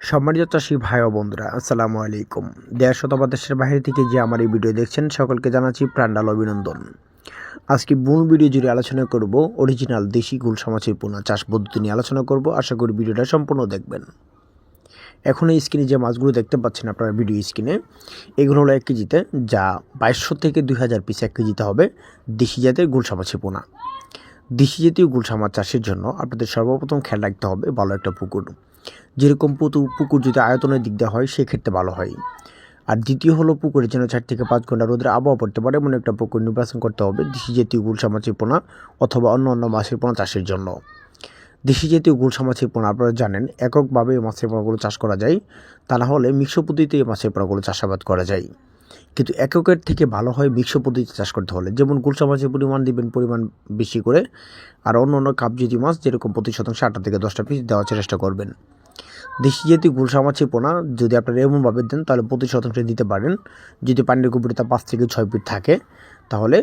সম্মানিত চাষি ভাই ও বন্ধুরা, আসসালামু আলাইকুম। দেশ অথবা দেশের বাইরে থেকে যে আমার এই ভিডিও দেখছেন, সকলকে জানাচ্ছি প্রাণডাল অভিনন্দন। আজকে মূল ভিডিও জুড়ে আলোচনা করব অরিজিনাল দেশি গুলশা মাছের পোনা চাষ পদ্ধতি নিয়ে আলোচনা করব। আশা করি ভিডিওটা সম্পূর্ণ দেখবেন। এখন এই স্ক্রিনে যে মাছগুলো দেখতে পাচ্ছেন আপনারা ভিডিও স্ক্রিনে, এগুলো হলো এক কেজিতে, যা বাইশশো থেকে দুই হাজার পিস এক কেজিতে হবে দেশি জাতের গুলশা মাছের পোনা। দেশি জাতীয় গুলশা মাছ চাষের জন্য আপনাদের সর্বপ্রথম খেয়াল রাখতে হবে ভালো একটা পুকুর। যেরকম পুকুর যদি আয়তনের দিক দিয়ে হয়, সেক্ষেত্রে ভালো হয়। আর দ্বিতীয় হলো পুকুরে যেন চার থেকে পাঁচ ঘণ্টা রোদের আবহাওয়া পড়তে পারে, এমন একটা পুকুর নির্বাচন করতে হবে দেশি জাতীয় গুলশা মাছের পোনা অথবা অন্য অন্য মাছের পোনা চাষের জন্য। দেশি জাতীয় গুলশা মাছের পোনা আপনারা জানেন, এককভাবে মাছের পোনাগুলো চাষ করা যায়, তা না হলে মিশ্র পদ্ধতিতে মাছের পোনাগুলো চাষাবাদ করা যায়। কিন্তু এককের থেকে ভালো হয় মিশ্র পদ্ধতিতে চাষ করতে হলে। যেমন গুলশা মাছের পরিমাণ দিবেন পরিমাণ বেশি করে, আর অন্য অন্য কাপ জাতীয় মাছ যেরকম প্রতি শতাংশে আটটা থেকে দশটা পিস দেওয়ার চেষ্টা করবেন। দেশি জাতীয় গুলশা মাছের পোনা, যদি আপনারা এমনভাবে দেন, তাহলে প্রতি শতাংশে দিতে পারেন। যদি পানির গভীরতা পাঁচ থেকে ছয় ফিট থাকে, তাহলে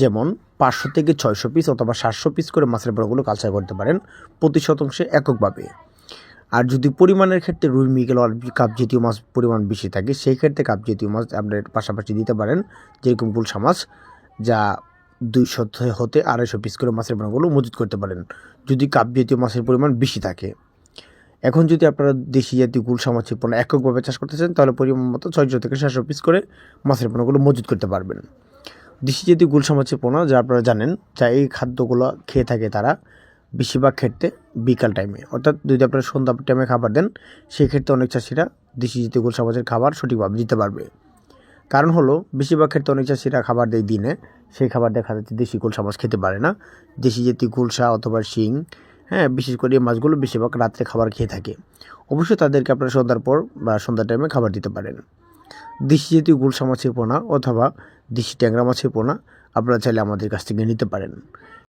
যেমন পাঁচশো থেকে ছয়শো পিস অথবা সাতশো পিস করে মাছের পোনাগুলো কালচার করতে পারেন, প্রতি শতাংশে এককভাবে। আর যদি পরিমাণের ক্ষেত্রে রুই, মিগেল আর কাপ জাতীয় মাছ পরিমাণ বেশি থাকে, সেই ক্ষেত্রে কাপ জাতীয় মাছ আপনার পাশাপাশি দিতে পারেন। যেরকম গুলশা মাছ, যা দুইশো হতে আড়াইশো পিস করে মাছের পোনাগুলো মজুত করতে পারেন, যদি কাপ জাতীয় মাছের পরিমাণ বেশি থাকে। এখন যদি আপনারা দেশি জাতীয় গুলশা মাছের পোনা এককভাবে চাষ করতে চান, তাহলে পরিমাণ মতো ছয়শো থেকে সাতশো পিস করে মাছের পোনাগুলো মজুত করতে পারবেন। দেশি জাতীয় গুলশা মাছের পোনা যা আপনারা জানেন, যা এই খাদ্যগুলো খেয়ে থাকে তারা বেশিরভাগ ক্ষেত্রে বিকাল টাইমে অর্থাৎ যদি আপনারা সন্ধ্যা টাইমে খাবার দেন সেই ক্ষেত্রে অনেক চাষিরা দেশি জাতীয় গুলশা মাছের খাবার সঠিকভাবে দিতে পারবে। কারণ হলো, বেশিরভাগ ক্ষেত্রে অনেক চাষিরা খাবার দেয় দিনে, সেই খাবার দেখা যাচ্ছে দেশি গুলশা মাছ খেতে পারে না। দেশি জাতীয় গুলশা অথবা শিং হ্যাঁ বিশেষ করে এই মাছগুলো বেশিরভাগ রাত্রে খাবার খেয়ে থাকে। অবশ্যই তাদেরকে আপনারা সন্ধ্যার পর বা সন্ধ্যার টাইমে খাবার দিতে পারেন। দেশি জাতীয় গুলশা মাছের পোনা অথবা দেশি ট্যাংরা মাছের পোনা আপনারা চাইলে আমাদের কাছ থেকে নিতে পারেন।